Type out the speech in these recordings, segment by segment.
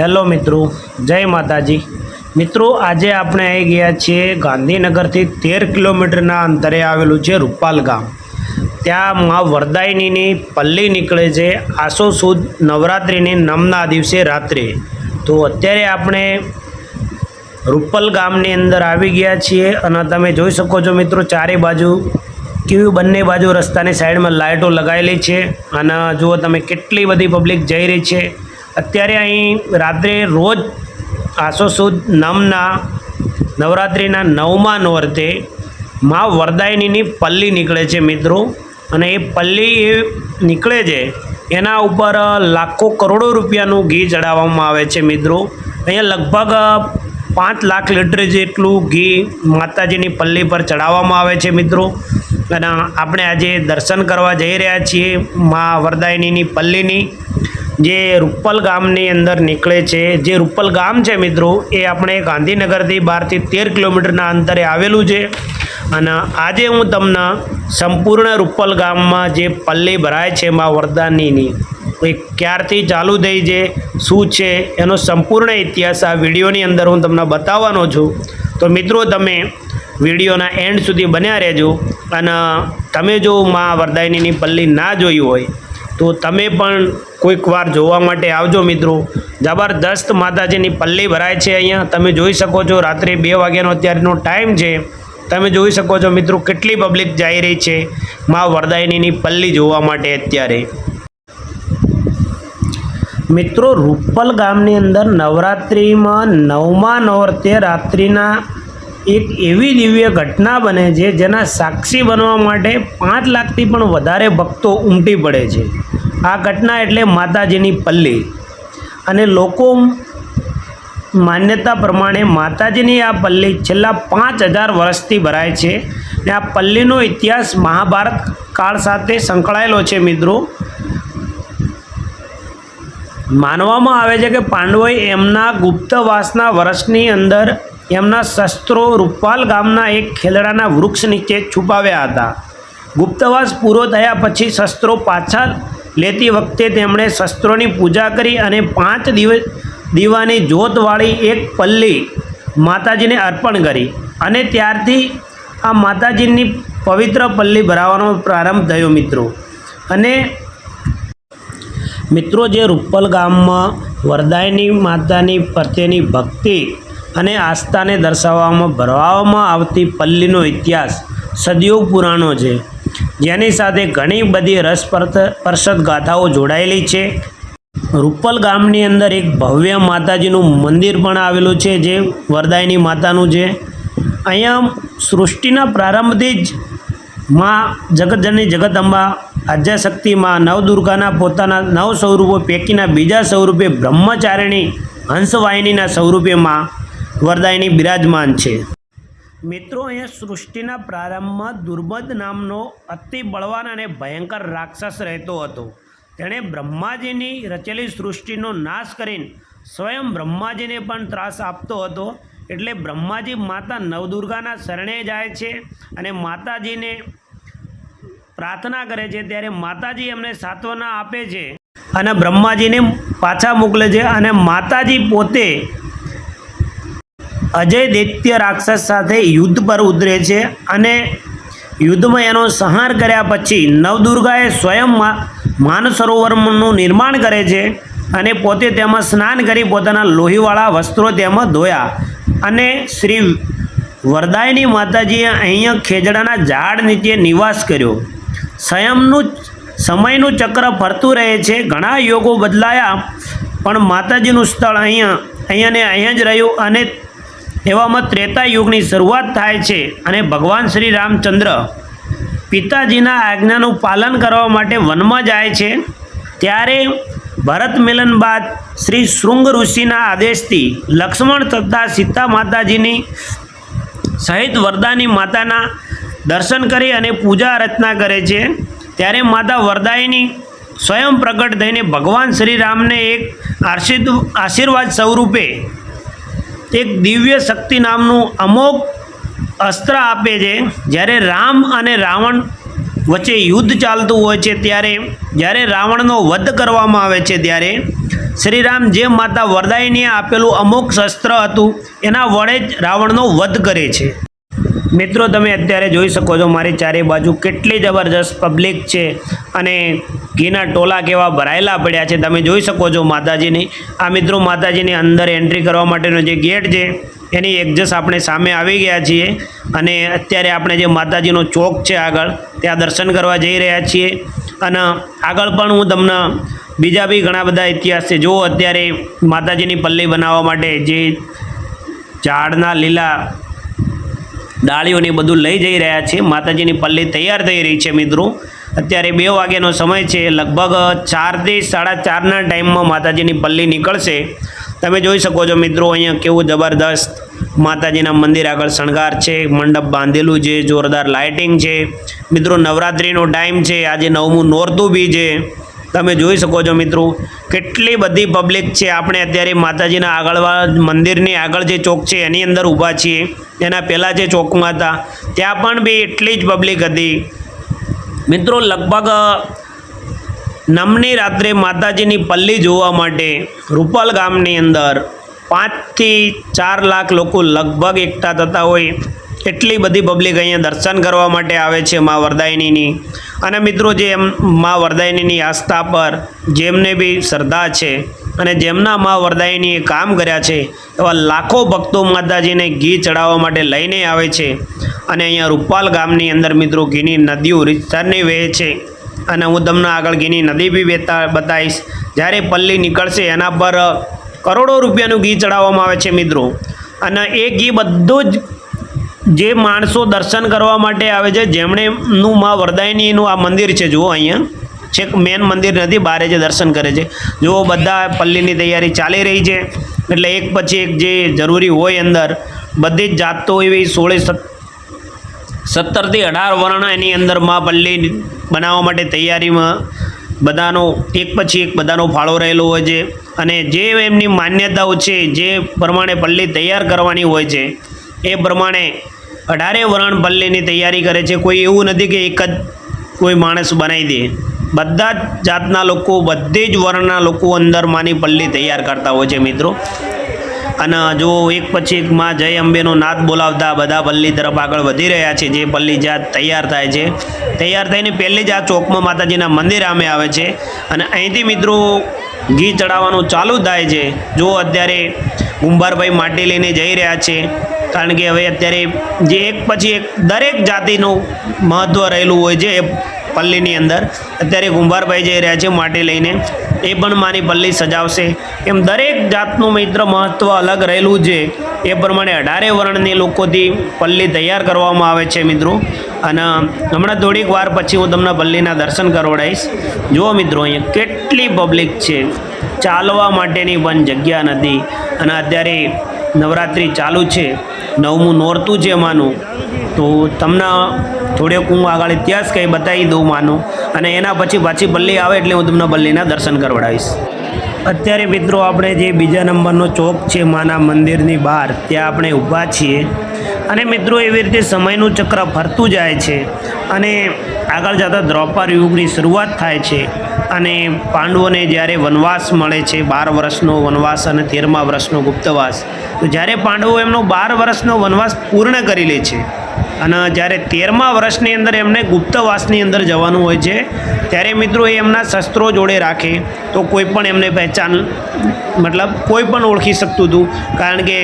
Hello મિત્રો, જય માતાજી. મિત્રો, આજે આપણે આવી ગયા છીએ ગાંધીનગરથી તેર કિલોમીટરના અંતરે આવેલું છે રૂપાલ ગામ. ત્યાં મા વરદાયનીની પલ્લી નીકળે છે. આસો સુદ નવરાત્રિની નમના દિવસે રાત્રે. તો અત્યારે આપણે રૂપલ ગામની અંદર આવી ગયા છીએ અને તમે જોઈ શકો છો મિત્રો, ચારે બાજુ કેવી બંને બાજુ રસ્તાની સાઈડમાં લાઇટો લગાવેલી છે. અને જુઓ તમે કેટલી બધી પબ્લિક જઈ રહી છે. અત્યારે અહીં રાત્રે રોજ આસો સુદ નમના નવરાત્રિના નવમા નોરતે મા વરદાયનીની પલ્લી નીકળે છે મિત્રો. અને એ પલ્લી એ નીકળે છે, એના ઉપર લાખો કરોડો રૂપિયાનું ઘી ચડાવવામાં આવે છે મિત્રો. અહીંયા લગભગ પાંચ લાખ લીટર જેટલું ઘી માતાજીની પલ્લી પર ચડાવવામાં આવે છે મિત્રો. અને આપણે આજે દર્શન કરવા જઈ રહ્યા છીએ મા વરદાયનીની પલ્લીની. જે રૂપલ ગામની અંદર નીકળે છે. જે રૂપલ ગામ છે મિત્રો, એ આપણે ગાંધીનગરથી બારથી તેર કિલોમીટરના અંતરે આવેલું છે. અને આજે હું તમને સંપૂર્ણ રૂપલ ગામમાં જે પલ્લી ભરાય છે મા વરદાનીની, એ ક્યારથી ચાલુ થઈ છે, શું છે, એનો સંપૂર્ણ ઇતિહાસ આ વિડીયોની અંદર હું તમને બતાવવાનો છું. તો મિત્રો, તમે વિડીયોના એન્ડ સુધી બન્યા રહેજો. અને તમે જો મા વરદાયનીની પલ્લી ના જોઈ હોય તો તમે પણ કોઈક વાર જોવા માટે આવજો મિત્રો. જબરદસ્ત માતાજીની પલ્લી ભરાય છે અહીંયા. તમે જોઈ શકો છો રાત્રે બે વાગ્યાનો અત્યારનો ટાઈમ છે. તમે જોઈ શકો છો મિત્રો કેટલી પબ્લિક જઈ રહી છે મા વરદાયનીની પલ્લી જોવા માટે અત્યારે. મિત્રો રૂપલ ગામની અંદર નવરાત્રિમાં નવમા નવરાત્રે રાત્રિના એક એવી દિવ્ય ઘટના બને છે જેના સાક્ષી બનવા માટે પાંચ લાખથી પણ વધારે ભક્તો ઉમટી પડે છે. આ ઘટના એટલે માતાજીની પલ્લી. અને લોકો માન્યતા પ્રમાણે માતાજીની આ પલ્લી છેલ્લા પાંચ હજાર વર્ષથી ભરાય છે ને આ પલ્લીનો ઇતિહાસ મહાભારત કાળ સાથે સંકળાયેલો છે મિત્રો. માનવામાં આવે છે કે પાંડવોએ એમના ગુપ્તવાસના વર્ષની અંદર એમના શસ્ત્રો રૂપાલ ગામના એક ખેલડાના વૃક્ષ નીચે છુપાવ્યા હતા. ગુપ્તવાસ પૂરો થયા પછી શસ્ત્રો પાછા લેતી વખતે તેમણે શસ્ત્રોની પૂજા કરી અને પાંચ દિવસ દીવાની જોતવાળી એક પલ્લી માતાજીને અર્પણ કરી. અને ત્યારથી આ માતાજીની પવિત્ર પલ્લી ભરાવાનો પ્રારંભ થયો મિત્રો. અને મિત્રો, જે રૂપલ ગામમાં વરદાયની માતાની પ્રત્યેની ભક્તિ અને આસ્થાને દર્શાવવામાં, ભરવામાં આવતી પલ્લીનો ઇતિહાસ સદીઓ પુરાણો છે. જેની સાથે ઘણી બધી રસપ્રસદ ગાથાઓ જોડાયેલી છે. રૂપલ ગામની અંદર એક ભવ્ય માતાજીનું મંદિર પણ આવેલું છે, જે વરદાયની માતાનું છે. અહીંયા સૃષ્ટિના પ્રારંભથી જ માં જગતજનની જગદંબા આદ્યાશક્તિમાં નવદુર્ગાના પોતાના નવ સ્વરૂપો પૈકીના બીજા સ્વરૂપે બ્રહ્મચારિણી, હંસવાહિનીના સ્વરૂપેમાં વરદાયની બિરાજમાન છે. મિત્રો અહીંયા સૃષ્ટિના પ્રારંભમાં દુર્બદ નામનો અતિ બળવાન અને ભયંકર રાક્ષસ રહેતો હતો. તેણે બ્રહ્માજીની રચેલી સૃષ્ટિનો નાશ કરીને સ્વયં બ્રહ્માજીને પણ ત્રાસ આપતો હતો. એટલે બ્રહ્માજી માતા નવદુર્ગાના શરણે જાય છે અને માતાજીને પ્રાર્થના કરે છે. ત્યારે માતાજી એમને સાત્વના આપે છે અને બ્રહ્માજીને પાછા મોકલે છે અને માતાજી પોતે અજય દૈત્ય રાક્ષસ સાથે યુદ્ધ પર ઉતરે છે અને યુદ્ધમાં એનો સંહાર કર્યા પછી નવદુર્ગાએ સ્વયં માનસરોવરનું નિર્માણ કરે છે અને પોતે તેમાં સ્નાન કરી પોતાના લોહીવાળા વસ્ત્રો તેમાં ધોયા. અને શ્રી વરદાયની માતાજીએ અહીંયા ખેજડાના ઝાડ નીચે નિવાસ કર્યો. સ્વયંનું સમયનું ચક્ર ફરતું રહે છે, ઘણા યોગો બદલાયા, પણ માતાજીનું સ્થળ અહીંયા અહીંયા ને અહીંયા જ રહ્યું અને એવામાં ત્રેતા યુગની શરૂઆત થાય છે અને ભગવાન શ્રી રામચંદ્ર પિતાજીના આજ્ઞાનું પાલન કરવા માટે વનમાં જાય છે. ત્યારે ભરત મિલન બાદ શ્રી શૃંગ ઋષિના આદેશથી લક્ષ્મણ તથા સીતા માતાજીની સહિત વરદાની માતાના દર્શન કરી અને પૂજા અર્ચના કરે છે. ત્યારે માતા વરદાયની સ્વયં પ્રગટ થઈને ભગવાન શ્રી રામને એક આશીર્વાદ સ્વરૂપે એક દિવ્ય શક્તિ નામનું અમોઘ અસ્ત્ર આપે છે. જ્યારે રામ અને રાવણ વચ્ચે યુદ્ધ ચાલતું હોય છે, ત્યારે જ્યારે રાવણનો વધ કરવામાં આવે છે, ત્યારે શ્રીરામ જે માતા વરદાયીને આપેલું અમુક શસ્ત્ર હતું, એના વડે જ રાવણનો વધ કરે છે. મિત્રો, તમે અત્યારે જોઈ શકો છો, મારી ચારે બાજુ કેટલી જબરજસ્ત પબ્લિક છે અને ઘીના ટોલા કેવા ભરાયેલા પડ્યા છે, તમે જોઈ શકો છો માતાજીની. આ મિત્રો માતાજીની અંદર એન્ટ્રી કરવા માટેનો જે ગેટ છે, એની એક્ઝેસ આપણે સામે આવી ગયા છીએ અને અત્યારે આપણે જે માતાજીનો ચોક છે આગળ, ત્યાં દર્શન કરવા જઈ રહ્યા છીએ. અને આગળ પણ હું તમને બીજા બી ઘણા બધા ઇતિહાસ છે. જો અત્યારે માતાજીની પલ્લી બનાવવા માટે જે ઝાડના લીલા ડાળીઓને બધું લઈ જઈ રહ્યા છે. માતાજીની પલ્લી તૈયાર થઈ રહી છે મિત્રો. અત્યારે બે વાગ્યાનો સમય છે, લગભગ ચારથી સાડા ચારના ટાઈમમાં માતાજીની પલ્લી નીકળશે. તમે જોઈ શકો છો મિત્રો અહીંયા કેવું જબરદસ્ત માતાજીના મંદિર આગળ શણગાર છે, મંડપ બાંધેલું છે, જોરદાર લાઇટિંગ છે. મિત્રો નવરાત્રિનો ટાઈમ છે, આજે નવમું નોરતું બી છે. તમે જોઈ શકો છો મિત્રો કેટલી બધી પબ્લિક છે. આપણે અત્યારે માતાજીના આગળવા મંદિરની આગળ જે ચોક છે, એની અંદર ઊભા છીએ. એના પહેલાં જે ચોકમાં હતા, ત્યાં પણ બી એટલી જ પબ્લિક હતી. મિત્રો, લગભગ નમની રાત્રે માતાજીની પલ્લી જોવા માટે રૂપલ ગામની અંદર પાંચથી ચાર લાખ લોકો લગભગ એકઠા થતા હોય એટલી બધી પબ્લિક અહીંયા દર્શન કરવા માટે આવે છે મા વરદાયનીની. અને મિત્રો, જે એમ, મા વરદાયનીની આસ્થા પર જેમને બી શ્રદ્ધા છે અને જેમના મા વરદાયનીએ કામ કર્યા છે, એવા લાખો ભક્તો માતાજીને ઘી ચડાવવા માટે લઈને આવે છે. અને અહીંયા રૂપાલ ગામની અંદર મિત્રો ઘીની નદીઓ રીતસરની વહે છે. અને હું તમને આગળ ઘીની નદી બી બેતા બતાવીશ. જ્યારે પલ્લી નીકળશે, એના પર કરોડો રૂપિયાનું ઘી ચડાવવામાં આવે છે મિત્રો. અને એ ઘી બધું જ જે માણસો દર્શન કરવા માટે આવે છે જેમણેનું મા વરદાયનીનું આ મંદિર છે, જુઓ અહીંયા. છેક મેન મંદિર નથી, બારે જે દર્શન કરે છે. જુઓ બધા પલ્લીની તૈયારી ચાલી રહી છે. એટલે એક પછી એક જે જરૂરી હોય અંદર, બધી જ જાતો એવી સોળે સત સત્તરથી અઢાર વર્ણ એની અંદરમાં પલ્લી બનાવવા માટે તૈયારીમાં બધાનો એક પછી એક બધાનો ફાળો રહેલો હોય છે. અને જે એમની માન્યતાઓ છે, જે પ્રમાણે પલ્લી તૈયાર કરવાની હોય છે, એ પ્રમાણે અઢારે વર્ણ પલ્લીની તૈયારી કરે છે. કોઈ એવું નથી કે એક જ કોઈ માણસ બનાવી દે. બધા જ જાતના લોકો, બધી જ વર્ણના લોકો અંદર માની પલ્લી તૈયાર કરતા હોય છે મિત્રો. અને જો એક પછી એક માં જય અંબેનો નાદ બોલાવતા બધા પલ્લી તરફ આગળ વધી રહ્યા છે, જે પલ્લી જ્યાં તૈયાર થાય છે. તૈયાર થઈને પહેલી જ આ ચોકમાં માતાજીના મંદિર આમે આવે છે અને અહીંથી મિત્રો ઘી ચડાવવાનું ચાલુ થાય છે. જો અત્યારે કુંભારભાઈ માટી લઈને જઈ રહ્યા છે, કારણ કે હવે અત્યારે જે એક પછી એક દરેક જાતિનું મહત્ત્વ રહેલું હોય છે પલ્લીની અંદર. અત્યારે કુંભારભાઈ જઈ રહ્યા છે માટી લઈને. એ પણ મારી પલ્લી સજાવશે. એમ દરેક જાતનું મિત્ર મહત્ત્વ અલગ રહેલું છે. એ પ્રમાણે અઢારે વર્ણની લોકોથી પલ્લી તૈયાર કરવામાં આવે છે મિત્રો. અને હમણાં થોડીક વાર પછી હું તમને પલ્લીના દર્શન કરવડાવીશ જુઓ મિત્રો, અહીંયા કેટલી પબ્લિક છે. ચાલવા માટેની પણ જગ્યા નથી. અને અત્યારે નવરાત્રિ ચાલુ છે, નવમું નોરતું છે માનું. તો તમને થોડેક હું આગળ ઇતિહાસ કંઈ બતાવી દઉં માનું. અને એના પછી પાછી પલ્લી આવે એટલે હું તમને પલ્લીના દર્શન કરવડાવીશ. અત્યારે મિત્રો આપણે જે બીજા નંબરનો ચોક છે, માના મંદિરની બહાર, ત્યાં આપણે ઊભા છીએ. અને મિત્રો એવી રીતે સમયનું ચક્ર ફરતું જાય છે અને આગળ જતાં દ્રોપર યુગની શરૂઆત થાય છે અને પાંડવોને જ્યારે વનવાસ મળે છે, બાર વર્ષનો વનવાસ અને તેરમા વર્ષનો ગુપ્તવાસ, તો જ્યારે પાંડવો એમનો બાર વર્ષનો વનવાસ પૂર્ણ કરી લે છે અને જ્યારે તેરમા વર્ષની અંદર એમને ગુપ્તવાસની અંદર જવાનું હોય છે, ત્યારે મિત્રો એ એમના શસ્ત્રો જોડે રાખે તો કોઈ પણ એમને પહેચાન, મતલબ કોઈ પણ ઓળખી શકતું હતું. કારણ કે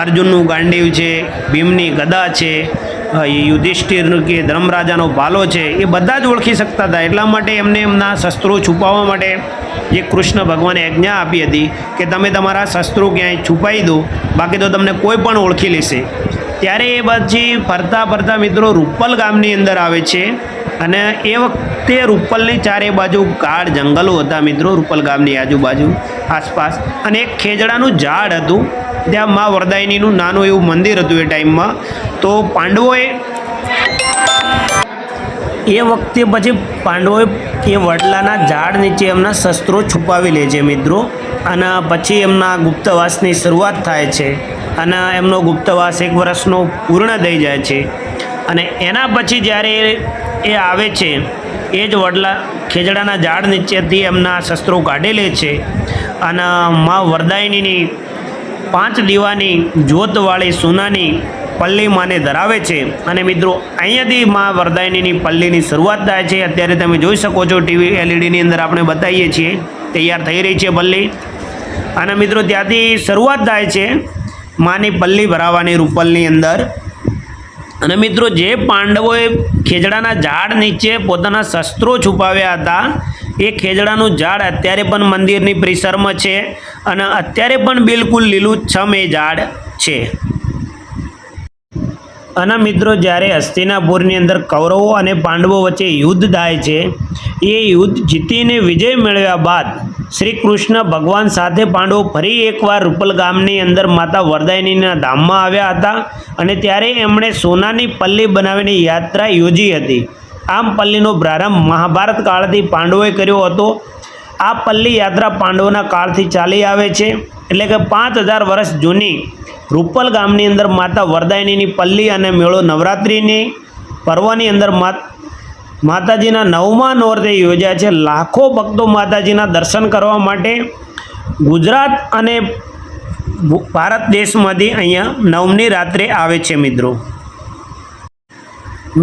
અર્જુનનું ગાંડીવ છે, ભીમની ગદા છે યુધિષ્ઠિર કે ધર્મરાજાનો ભાલો છે, એ બધા જ ઓળખી શકતા હતા. એટલા માટે એમને એમના શસ્ત્રો છુપાવવા માટે જે કૃષ્ણ ભગવાને આજ્ઞા આપી હતી કે તમે તમારા શસ્ત્રો ક્યાંય છુપાવી દો, બાકી તો તમને કોઈ પણ ઓળખી લેશે. ત્યારે એ પછી ફરતા ફરતા મિત્રો રૂપલ ગામની અંદર આવે છે. અને એ વખતે રૂપલની ચારે બાજુ ગાઢ જંગલો હતા મિત્રો રૂપલ ગામની આજુબાજુ આસપાસ. અને એક ખેજડાનું ઝાડ હતું. ત્યાં મા વરદાયનીનું નાનું એવું મંદિર હતું એ ટાઈમમાં. તો પાંડવોએ એ વખતે પછી પાંડવોએ એ વડલાના ઝાડ નીચે એમના શસ્ત્રો છુપાવી લે છે મિત્રો. અને પછી એમના ગુપ્તવાસની શરૂઆત થાય છે. અને એમનો ગુપ્તવાસ એક વર્ષનો પૂર્ણ થઈ જાય છે. અને એના પછી જ્યારે એ આવે છે, એ જ વડલા ખેજડાના ઝાડ નીચેથી એમના શસ્ત્રો કાઢી લે છે અને મા વરદાયનીની પાંચ દીવાની જ્યોતવાળી સોનાની પલ્લી માને ધરાવે છે. અને મિત્રો, અહીંયાથી મા વરદાયનીની પલ્લીની શરૂઆત થાય છે. અત્યારે તમે જોઈ શકો છો, ટીવી એલઈડીની અંદર આપણે બતાવીએ છીએ, તૈયાર થઈ રહી છે પલ્લી. અને મિત્રો, ત્યાંથી શરૂઆત થાય છે. માની પલ્લી ભરાવાની રૂપલની અંદર. અને મિત્રો, જે પાંડવોએ ખેજડાના ઝાડ નીચે પોતાના શસ્ત્રો છુપાવ્યા હતા, એ ખેજડાનું ઝાડ અત્યારે પણ મંદિરની પરિસરમાં છે અને અત્યારે પણ બિલકુલ લીલુંછમ એ ઝાડ છે. અને મિત્રો જ્યારે હસ્તિનાપુરની અંદર કૌરવો અને પાંડવો વચ્ચે યુદ્ધ થાય છે, એ યુદ્ધ જીતીને વિજય મેળવ્યા બાદ શ્રી કૃષ્ણ ભગવાન સાથે પાંડવો ફરી એકવાર રૂપલ ગામની અંદર માતા વરદાયનીના ધામમાં આવ્યા હતા અને ત્યારે એમણે સોનાની પલ્લી બનાવીને યાત્રા યોજી હતી. આમ પલ્લીનો પ્રારંભ મહાભારત કાળથી પાંડવોએ કર્યો હતો. આ પલ્લી યાત્રા પાંડવોના કાળથી ચાલી આવે છે, એટલે કે પાંચ હજાર વર્ષ જૂની રૂપલ ગામની અંદર માતા વરદાયનીની પલ્લી અને મેળો નવરાત્રિની પર્વની અંદર માત માતાજીના નવમા નોરતે યોજાય છે. લાખો ભક્તો માતાજીના દર્શન કરવા માટે ગુજરાત અને ભારત દેશમાંથી અહીંયા નવમી રાત્રે આવે છે મિત્રો.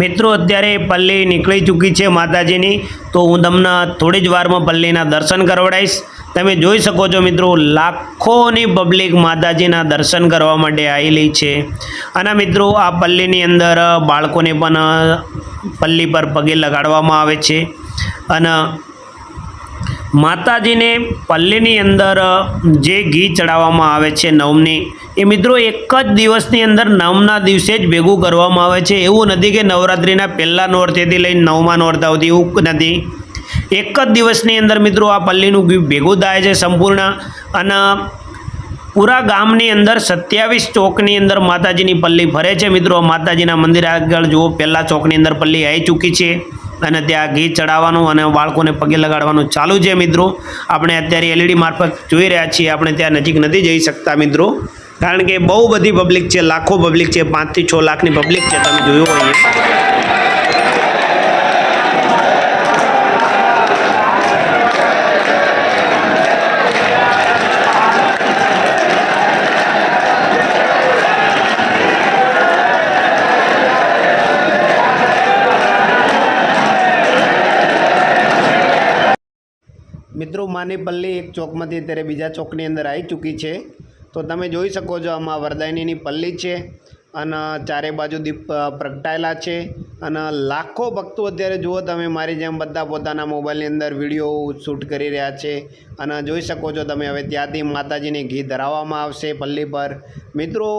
મિત્રો, અત્યારે પલ્લી નીકળી ચૂકી છે માતાજીની. તો હું તમને થોડી જ વારમાં પલ્લીના દર્શન કરવડાવીશ. તમે જોઈ શકો છો મિત્રો, લાખોની પબ્લિક માતાજીના દર્શન કરવા માટે આવેલી છે. અને મિત્રો, આ પલ્લીની અંદર બાળકોને પણ પલ્લી પર પગે લગાડવામાં આવે છે. અને માતાજીને પલ્લીની અંદર જે ઘી ચડાવવામાં આવે છે નવમની, એ મિત્રો એક જ દિવસની અંદર નવમના દિવસે જ ભેગું કરવામાં આવે છે. એવું નથી કે નવરાત્રિના પહેલા નોરતેથી લઈને નવમા નોરતા સુધી એવું નથી. એક જ દિવસની અંદર મિત્રો આ પલ્લીનું ઘી ભેગું થાય છે સંપૂર્ણ. અને પૂરા ગામની અંદર સત્યાવીસ ચોકની અંદર માતાજીની પલ્લી ફરે છે મિત્રો. માતાજીના મંદિર આગળ જુઓ, પહેલાં ચોકની અંદર પલ્લી આવી ચૂકી છે. અને ત્યાં ઘી ચડાવવાનું અને બાળકોને પગે લગાડવાનું ચાલુ છે મિત્રો. આપણે અત્યારે એલઈડી મારફત જોઈ રહ્યા છીએ. આપણે ત્યાં નજીક નથી જઈ શકતા મિત્રો. કારણ કે બહુ બધી પબ્લિક છે, લાખો પબ્લિક છે, પાંચથી છ લાખની પબ્લિક છે, તમે જોયું હોય મિત્રો, માની પલ્લી એક ચોકમાંથી અત્યારે બીજા ચોકની અંદર આવી ચૂકી છે. તો તમે જોઈ શકો છો, આમાં વરદાયનીની પલ્લી છે અને ચારે બાજુ દીપ પ્રગટાયેલા છે અને લાખો ભક્તો અત્યારે જુઓ તમે, મારી જેમ બધા પોતાના મોબાઈલની અંદર વીડિયો શૂટ કરી રહ્યા છે અને જોઈ શકો છો તમે, હવે ત્યાંથી માતાજીને ઘી ધરાવવામાં આવશે પલ્લી પર. મિત્રો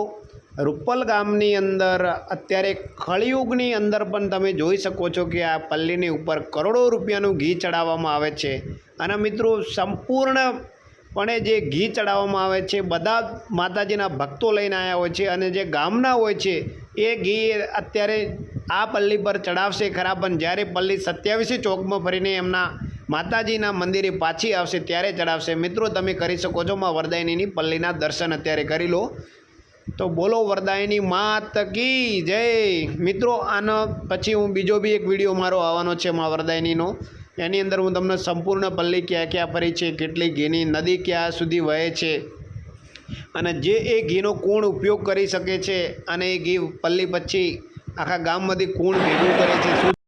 રૂપલ ગામની અંદર અત્યારે કળિયુગની અંદર પણ તમે જોઈ શકો છો કે આ પલ્લીની ઉપર કરોડો રૂપિયાનું ઘી ચડાવવામાં આવે છે. અને મિત્રો, સંપૂર્ણપણે જે ઘી ચડાવવામાં આવે છે, બધા માતાજીના ભક્તો લઈને આવ્યા હોય છે અને જે ગામના હોય છે, એ ઘી અત્યારે આ પલ્લી પર ચડાવશે ખરા, પણ જ્યારે પલ્લી સત્યાવીસી ચોકમાં ફરીને એમના માતાજીના મંદિરે પાછી આવશે ત્યારે ચડાવશે. મિત્રો, તમે કરી શકો છો, માં વરદાયનીની પલ્લીના દર્શન અત્યારે કરી લો. તો બોલો વરદાયની માત કી જય. મિત્રો, આનો પછી હું બીજો બી એક વીડિયો મારો આવવાનો છે મા વરદાયનીનો. એની અંદર હું તમને સંપૂર્ણ પલ્લી ક્યાં ક્યાં ફરી છે, કેટલી ઘીની નદી ક્યાં સુધી વહે છે અને જે એ ઘીનો કોણ ઉપયોગ કરી શકે છે અને એ ઘી પલ્લી પછી આખા ગામમાંથી કોણ ભેગું કરે છે